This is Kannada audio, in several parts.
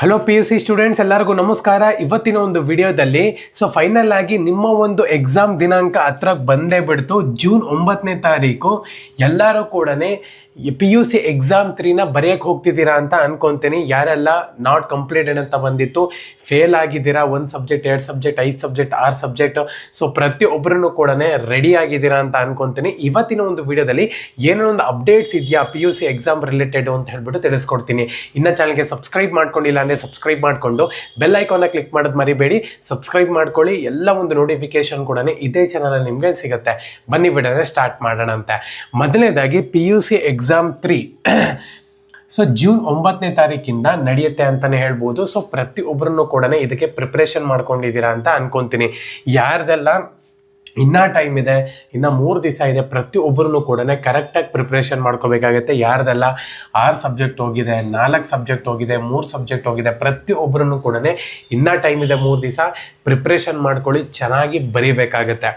Hello P U C students ಎಲ್ಲರಿಗೂ ನಮಸ್ಕಾರ. ಇವತ್ತಿನ ಒಂದು ವಿಡಿಯೋದಲ್ಲಿ ಸೊ ಫೈನಲ್ ಆಗಿ ನಿಮ್ಮ ಒಂದು ಎಕ್ಸಾಮ್ ದಿನಾಂಕ ಹತ್ರ ಬಂದೇ ಬಿಡ್ತು ಜೂನ್ ಒಂಬತ್ತನೇ ತಾರೀಕು. ಎಲ್ಲರೂ ಕೂಡ ಪಿ ಯು ಸಿ ಎಕ್ಸಾಮ್ ತ್ರೀನ ಬರೆಯಕ್ಕೆ ಹೋಗ್ತಿದ್ದೀರಾ ಅಂತ ಅನ್ಕೊಂತೀನಿ. ಯಾರೆಲ್ಲ ನಾಟ್ ಕಂಪ್ಲೀಟೆಡ್ ಅಂತ ಬಂದಿತ್ತು ಫೇಲ್ ಆಗಿದ್ದೀರಾ, ಒಂದು ಸಬ್ಜೆಕ್ಟ್ ಎರಡು ಸಬ್ಜೆಕ್ಟ್ ಐದು ಸಬ್ಜೆಕ್ಟ್ ಆರು ಸಬ್ಜೆಕ್ಟ್ ಸೊ ಪ್ರತಿಯೊಬ್ಬರನ್ನು ಕೂಡ ರೆಡಿ ಆಗಿದ್ದೀರಾ ಅಂತ ಅನ್ಕೊಂತೀನಿ. ಇವತ್ತಿನ ಒಂದು ವಿಡಿಯೋದಲ್ಲಿ ಏನೋ ಒಂದು ಅಪ್ಡೇಟ್ಸ್ ಇದೆಯಾ P U C exam related ಅಂತ ಹೇಳ್ಬಿಟ್ಟು ತಿಳಿಸ್ಕೊಡ್ತೀನಿ. ಇನ್ನು ಚಾನಲ್ಗೆ ಸಬ್ಸ್ಕ್ರೈಬ್ ಮಾಡ್ಕೊಂಡಿಲ್ಲ ಅಂದರೆ ಸಬ್ಸ್ಕ್ರೈಬ್ ಮಾಡಿಕೊಂಡು ಬೆಲ್ ಐಕಾನ ಕ್ಲಿಕ್ ಮಾಡೋದು ಮರಿಬೇಡಿ. ಸಬ್ಸ್ಕ್ರೈಬ್ ಮಾಡ್ಕೊಳ್ಳಿ, ಎಲ್ಲ ಒಂದು ನೋಟಿಫಿಕೇಶನ್ ಕೂಡ ಇದೇ ಚಾನಲಲ್ಲಿ ನಿಮಗೆ ಸಿಗುತ್ತೆ. ಬನ್ನಿ ವಿಡಿಯೋನ ಸ್ಟಾರ್ಟ್ ಮಾಡೋಣ ಅಂತ. ಮೊದಲನೇದಾಗಿ P U C exam three so June ಒಂಬತ್ತನೇ ತಾರೀಕಿಂದ ನಡೆಯುತ್ತೆ ಅಂತಲೇ ಹೇಳ್ಬೋದು. ಸೊ ಪ್ರತಿಯೊಬ್ಬರನ್ನು ಕೂಡ ಇದಕ್ಕೆ ಪ್ರಿಪ್ರೇಷನ್ ಮಾಡ್ಕೊಂಡಿದ್ದೀರಾ ಅಂತ ಅನ್ಕೊಂತೀನಿ. ಯಾರ್ದೆಲ್ಲ ಇನ್ನೂ ಟೈಮ್ ಇದೆ, ಇನ್ನು ಮೂರು ದಿವಸ ಇದೆ ಪ್ರತಿಯೊಬ್ಬರೂ ಕೂಡ ಕರೆಕ್ಟಾಗಿ ಪ್ರಿಪ್ರೇಷನ್ ಮಾಡ್ಕೋಬೇಕಾಗುತ್ತೆ. ಯಾರ್ದೆಲ್ಲ ಆರು ಸಬ್ಜೆಕ್ಟ್ ಹೋಗಿದೆ, ನಾಲ್ಕು ಸಬ್ಜೆಕ್ಟ್ ಹೋಗಿದೆ, ಮೂರು ಸಬ್ಜೆಕ್ಟ್ ಹೋಗಿದೆ ಪ್ರತಿಯೊಬ್ಬರೂ ಕೂಡ ಇನ್ನೂ ಟೈಮ್ ಇದೆ, ಮೂರು ದಿವಸ ಪ್ರಿಪ್ರೇಷನ್ ಮಾಡ್ಕೊಳ್ಳಿ, ಚೆನ್ನಾಗಿ ಬರೀಬೇಕಾಗತ್ತೆ.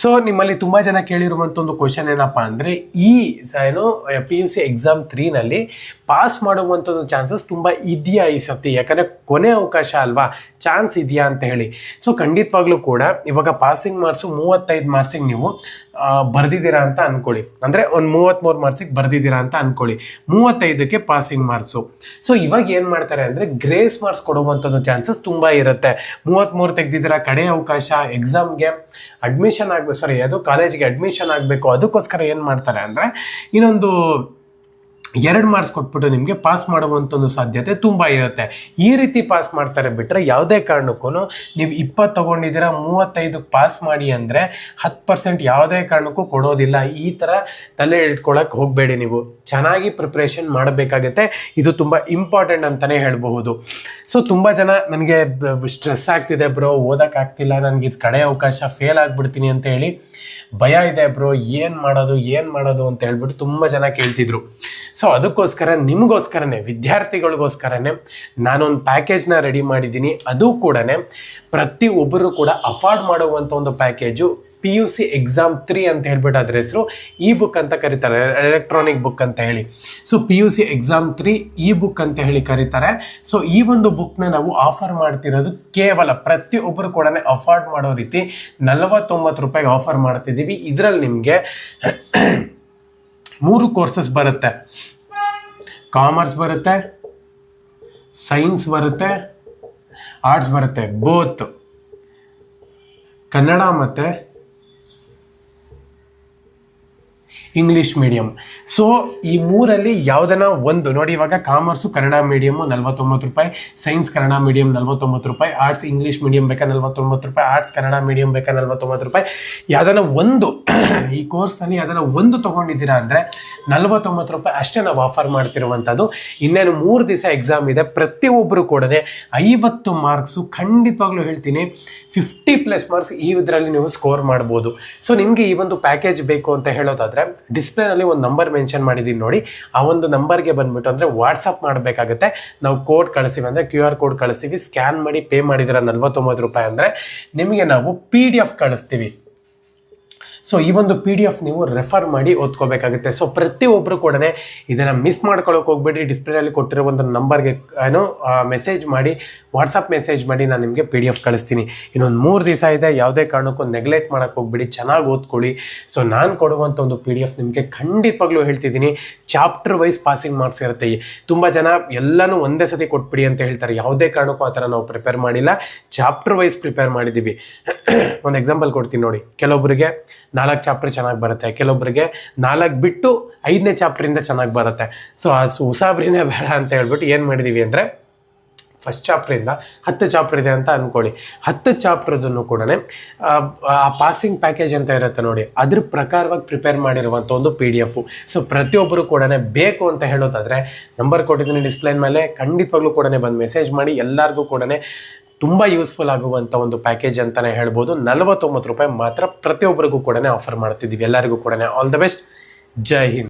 ಸೊ ನಿಮ್ಮಲ್ಲಿ ತುಂಬ ಜನ ಕೇಳಿರುವಂಥ ಒಂದು ಕ್ವಶನ್ ಏನಪ್ಪ ಅಂದರೆ, ಈ ಏನು ಪಿ ಯು ಸಿ ಎಕ್ಸಾಮ್ ತ್ರೀನಲ್ಲಿ ಪಾಸ್ ಮಾಡುವಂಥದ್ದು ಚಾನ್ಸಸ್ ತುಂಬ ಇದೆಯಾ ಈ ಸತಿ ಯಾಕಂದರೆ ಕೊನೆ ಅವಕಾಶ ಅಲ್ವಾ? ಚಾನ್ಸ್ ಇದೆಯಾ ಅಂತ ಹೇಳಿ. ಸೊ ಖಂಡಿತವಾಗ್ಲೂ ಕೂಡ ಇವಾಗ ಪಾಸಿಂಗ್ ಮಾರ್ಕ್ಸು ಮೂವತ್ತೈದು ಮಾರ್ಕ್ಸಿಗೆ ನೀವು ಬರೆದಿದ್ದೀರಾ ಅಂತ ಅಂದ್ಕೊಳ್ಳಿ ಅಂದರೆ ಒಂದು ಮೂವತ್ತ್ಮೂರು ಮಾರ್ಕ್ಸಿಗೆ ಬರ್ದಿದ್ದೀರಾ ಅಂತ ಅಂದ್ಕೊಳ್ಳಿ ಮೂವತ್ತೈದಕ್ಕೆ ಪಾಸಿಂಗ್ ಮಾರ್ಕ್ಸು. ಸೊ ಇವಾಗ ಏನು ಮಾಡ್ತಾರೆ ಅಂದರೆ ಗ್ರೇಸ್ ಮಾರ್ಕ್ಸ್ ಕೊಡುವಂಥದ್ದು ಚಾನ್ಸಸ್ ತುಂಬ ಇರುತ್ತೆ. ಮೂವತ್ತ್ಮೂರು ತೆಗೆದಿದ್ದೀರಾ, ಕಡೆ ಅವಕಾಶ, ಎಕ್ಸಾಮ್ಗೆ ಅಡ್ಮಿಷನ್ ಆಗಬೇಕು ಸಾರಿ ಅದು ಕಾಲೇಜಿಗೆ ಅಡ್ಮಿಷನ್ ಆಗಬೇಕು. ಅದಕ್ಕೋಸ್ಕರ ಏನು ಮಾಡ್ತಾರೆ ಅಂದರೆ, ಇನ್ನೊಂದು ಎರಡು ಮಾರ್ಕ್ಸ್ ಕೊಟ್ಬಿಟ್ಟು ನಿಮಗೆ ಪಾಸ್ ಮಾಡುವಂಥ ಒಂದು ಸಾಧ್ಯತೆ ತುಂಬ ಇರುತ್ತೆ. ಈ ರೀತಿ ಪಾಸ್ ಮಾಡ್ತಾರೆ ಬಿಟ್ಟರೆ ಯಾವುದೇ ಕಾರಣಕ್ಕೂ ನೀವು ಇಪ್ಪತ್ತು ತೊಗೊಂಡಿದ್ದೀರಾ ಮೂವತ್ತೈದಕ್ಕೆ ಪಾಸ್ ಮಾಡಿ ಅಂದರೆ ಹತ್ತು ಪರ್ಸೆಂಟ್ ಯಾವುದೇ ಕಾರಣಕ್ಕೂ ಕೊಡೋದಿಲ್ಲ. ಈ ಥರ ತಲೆ ಇಟ್ಕೊಳಕ್ಕೆ ಹೋಗಬೇಡಿ ನೀವು. ಚೆನ್ನಾಗಿ ಪ್ರಿಪ್ರೇಷನ್ ಮಾಡಬೇಕಾಗತ್ತೆ. ಇದು ತುಂಬ ಇಂಪಾರ್ಟೆಂಟ್ ಅಂತಲೇ ಹೇಳಬಹುದು. ಸೊ ತುಂಬ ಜನ ನನಗೆ ಸ್ಟ್ರೆಸ್ ಆಗ್ತಿದೆ ಬ್ರೋ ಓದೋಕ್ಕಾಗ್ತಿಲ್ಲ ನನಗೆ ಇದು ಕಡೆ ಅವಕಾಶ ಫೇಲ್ ಆಗಿಬಿಡ್ತೀನಿ ಅಂತ ಹೇಳಿ ಭಯ ಇದೆ ಬ್ರೋ ಏನು ಮಾಡೋದು ಏನು ಮಾಡೋದು ಅಂತ ಹೇಳ್ಬಿಟ್ಟು ತುಂಬ ಜನ ಕೇಳ್ತಿದ್ರು. ಸೊ ಅದಕ್ಕೋಸ್ಕರ ನಿಮಗೋಸ್ಕರನೇ, ವಿದ್ಯಾರ್ಥಿಗಳಿಗೋಸ್ಕರನೇ ನಾನೊಂದು ಪ್ಯಾಕೇಜ್ನ ರೆಡಿ ಮಾಡಿದ್ದೀನಿ. ಅದು ಕೂಡ ಪ್ರತಿ ಒಬ್ಬರು ಕೂಡ ಅಫೋರ್ಡ್ ಮಾಡುವಂಥ ಒಂದು package P U C exam three ಅಂತ ಹೇಳ್ಬಿಟ್ಟು ಅದ್ರ ಹೆಸರು ಈ ಬುಕ್ ಅಂತ ಕರೀತಾರೆ ಎಲೆಕ್ಟ್ರಾನಿಕ್ ಬುಕ್ ಅಂತ ಹೇಳಿ. So P U C exam three ಈ ಬುಕ್ ಅಂತ ಹೇಳಿ ಕರೀತಾರೆ. ಸೊ ಈ ಒಂದು ಬುಕ್ನ ನಾವು ಆಫರ್ ಮಾಡ್ತಿರೋದು ಕೇವಲ ಪ್ರತಿಯೊಬ್ಬರು ಕೂಡ ಅಫೋರ್ಡ್ ಮಾಡೋ ರೀತಿ ನಲವತ್ತೊಂಬತ್ತು ರೂಪಾಯಿಗೆ ಆಫರ್ ಮಾಡ್ತಿದ್ದೀವಿ. ಇದರಲ್ಲಿ ನಿಮಗೆ ಮೂರು ಕೋರ್ಸಸ್ ಬರುತ್ತೆ. ಕಾಮರ್ಸ್ ಬರುತ್ತೆ ಸೈನ್ಸ್ ಬರುತ್ತೆ ಆರ್ಟ್ಸ್ ಬರುತ್ತೆ ಬೋತ್ ಕನ್ನಡ ಮತ್ತು ಇಂಗ್ಲಿಷ್ ಮೀಡಿಯಂ ಸೊ ಈ ಮೂರಲ್ಲಿ ಯಾವುದನ್ನ ಒಂದು, ನೋಡಿ ಇವಾಗ ಕಾಮರ್ಸು ಕನ್ನಡ ಮೀಡಿಯಮ್ ನಲ್ವತ್ತೊಂಬತ್ತು ರೂಪಾಯಿ ಸೈನ್ಸ್ ಕನ್ನಡ ಮೀಡಿಯಂ ನಲ್ವತ್ತೊಂಬತ್ತು ರೂಪಾಯಿ ಆರ್ಟ್ಸ್ ಇಂಗ್ಲಿಷ್ ಮೀಡಿಯಂ ಬೇಕಾ ನಲ್ವತ್ತೊಂಬತ್ತು ರೂಪಾಯಿ ಆರ್ಟ್ಸ್ ಕನ್ನಡ ಮೀಡಿಯಂ ಬೇಕಾ ನಲ್ವತ್ತೊಂಬತ್ತು ರೂಪಾಯಿ. ಯಾವ್ದನ್ನ ಒಂದು, ಈ ಕೋರ್ಸಲ್ಲಿ ಅದನ್ನ ಒಂದು ತಗೊಂಡಿದ್ದೀರಾ ಅಂದರೆ ನಲ್ವತ್ತೊಂಬತ್ತು ರೂಪಾಯಿ ಅಷ್ಟೇ ನಾವು ಆಫರ್ ಮಾಡ್ತಿರುವಂಥದ್ದು. ಇನ್ನೇನು ಮೂರು ದಿವಸ ಎಕ್ಸಾಮ್ ಇದೆ ಪ್ರತಿಯೊಬ್ಬರು ಕೂಡ ಐವತ್ತು ಮಾರ್ಕ್ಸು ಖಂಡಿತವಾಗ್ಲೂ ಹೇಳ್ತೀನಿ ಫಿಫ್ಟಿ ಪ್ಲಸ್ ಮಾರ್ಕ್ಸ್ ಈ ಇದರಲ್ಲಿ ನೀವು ಸ್ಕೋರ್ ಮಾಡ್ಬೋದು. ಸೊ ನಿಮಗೆ ಈ ಒಂದು ಪ್ಯಾಕೇಜ್ ಬೇಕು ಅಂತ ಹೇಳೋದಾದ್ರೆ ಡಿಸ್ಪ್ಲೇನಲ್ಲಿ ಒಂದು ನಂಬರ್ ಮೆನ್ಷನ್ ಮಾಡಿದ್ದೀನಿ ನೋಡಿ. ಆ ಒಂದು ನಂಬರ್ಗೆ ಬಂದ್ಬಿಟ್ಟು ಅಂದರೆ ವಾಟ್ಸಪ್ ಮಾಡಬೇಕಾಗುತ್ತೆ. ನಾವು ಕೋಡ್ ಕಳಿಸ್ತೀವಿ ಅಂದರೆ ಕ್ಯೂ ಆರ್ ಕೋಡ್ ಕಳಿಸ್ತೀವಿ. ಸ್ಕ್ಯಾನ್ ಮಾಡಿ ಪೇ ಮಾಡಿದ್ರೆ ನಲ್ವತ್ತೊಂಬತ್ತು ರೂಪಾಯಿ ಅಂದರೆ ನಿಮಗೆ ನಾವು ಪಿ ಡಿ ಎಫ್ ಕಳಿಸ್ತೀವಿ. ಸೊ ಈ ಒಂದು ಪಿ ಡಿ ಎಫ್ ನೀವು ರೆಫರ್ ಮಾಡಿ ಓದ್ಕೋಬೇಕಾಗುತ್ತೆ. ಸೊ ಪ್ರತಿಯೊಬ್ಬರು ಕೂಡ ಇದನ್ನು ಮಿಸ್ ಮಾಡ್ಕೊಳ್ಳೋಕೆ ಹೋಗ್ಬೇಡಿ ಡಿಸ್ಪ್ಲೇನಲ್ಲಿ ಕೊಟ್ಟಿರೋ ಒಂದು ನಂಬರ್ಗೆ ಏನು ಮೆಸೇಜ್ ಮಾಡಿ ವಾಟ್ಸಪ್ ಮೆಸೇಜ್ ಮಾಡಿ ನಾನು ನಿಮಗೆ ಪಿ ಡಿ ಎಫ್ ಕಳಿಸ್ತೀನಿ. ಇನ್ನೊಂದು ಮೂರು ದಿವಸ ಇದೆ, ಯಾವುದೇ ಕಾರಣಕ್ಕೂ ನೆಗ್ಲೆಕ್ಟ್ ಮಾಡೋಕ್ಕೆ ಹೋಗ್ಬೇಡಿ, ಚೆನ್ನಾಗಿ ಓದ್ಕೊಳ್ಳಿ. ಸೊ ನಾನು ಕೊಡುವಂಥ ಒಂದು ಪಿ ಡಿ ಎಫ್ ನಿಮಗೆ ಖಂಡಿತವಾಗ್ಲೂ ಹೇಳ್ತಿದ್ದೀನಿ. ಚಾಪ್ಟರ್ ವೈಸ್ ಪಾಸಿಂಗ್ ಮಾರ್ಕ್ಸ್ ಇರುತ್ತೆ. ತುಂಬ ಜನ ಎಲ್ಲನೂ ಒಂದೇ ಸತಿ ಕೊಟ್ಬಿಡಿ ಅಂತ ಹೇಳ್ತಾರೆ. ಯಾವುದೇ ಕಾರಣಕ್ಕೂ ಆ ಥರ ನಾವು ಪ್ರಿಪೇರ್ ಮಾಡಿಲ್ಲ. ಚಾಪ್ಟರ್ ವೈಸ್ ಪ್ರಿಪೇರ್ ಮಾಡಿದ್ದೀವಿ ಒಂದು ಎಕ್ಸಾಂಪಲ್ ಕೊಡ್ತೀನಿ ನೋಡಿ. ಕೆಲವೊಬ್ಬರಿಗೆ ನಾಲ್ಕು ಚಾಪ್ಟರ್ ಚೆನ್ನಾಗಿ ಬರುತ್ತೆ. ಕೆಲವೊಬ್ಬರಿಗೆ ನಾಲ್ಕು ಬಿಟ್ಟು ಐದನೇ ಚಾಪ್ಟ್ರಿಂದ ಚೆನ್ನಾಗಿ ಬರುತ್ತೆ. ಸೊ ಅದು ಉಸಾಬ್ರಿನೇ ಬೇಡ ಅಂತ ಹೇಳ್ಬಿಟ್ಟು ಏನು ಮಾಡಿದ್ದೀವಿ ಅಂದರೆ ಫಸ್ಟ್ ಚಾಪ್ಟ್ರಿಂದ ಹತ್ತು ಚಾಪ್ಟರ್ ಇದೆ ಅಂತ ಅಂದ್ಕೊಳ್ಳಿ ಹತ್ತು ಚಾಪ್ಟರ್ದನ್ನು ಕೂಡ ಆ ಪಾಸಿಂಗ್ ಪ್ಯಾಕೇಜ್ ಅಂತ ಇರುತ್ತೆ ನೋಡಿ, ಅದ್ರ ಪ್ರಕಾರವಾಗಿ ಪ್ರಿಪೇರ್ ಮಾಡಿರುವಂಥ ಒಂದು ಪಿ ಡಿ ಎಫು ಸೊ ಪ್ರತಿಯೊಬ್ಬರು ಕೂಡ ಬೇಕು ಅಂತ ಹೇಳೋದಾದರೆ ನಂಬರ್ ಕೊಟ್ಟಿದ್ದೀನಿ ಡಿಸ್ಪ್ಲೇನ್ ಮೇಲೆ, ಖಂಡಿತವಾಗ್ಲೂ ಕೂಡ ಬಂದು ಮೆಸೇಜ್ ಮಾಡಿ, ಎಲ್ಲರಿಗೂ ಕೂಡ ತುಂಬ ಯೂಸ್ಫುಲ್ ಆಗುವಂಥ ಒಂದು ಪ್ಯಾಕೇಜ್ ಅಂತಲೇ ಹೇಳ್ಬೋದು. ನಲವತ್ತೊಂಬತ್ತು ರೂಪಾಯಿ ಮಾತ್ರ ಪ್ರತಿಯೊಬ್ಬರಿಗೂ ಕೂಡ ಆಫರ್ ಮಾಡ್ತಿದ್ದೀವಿ. ಎಲ್ಲರಿಗೂ ಕೂಡ all the best Jai Hind.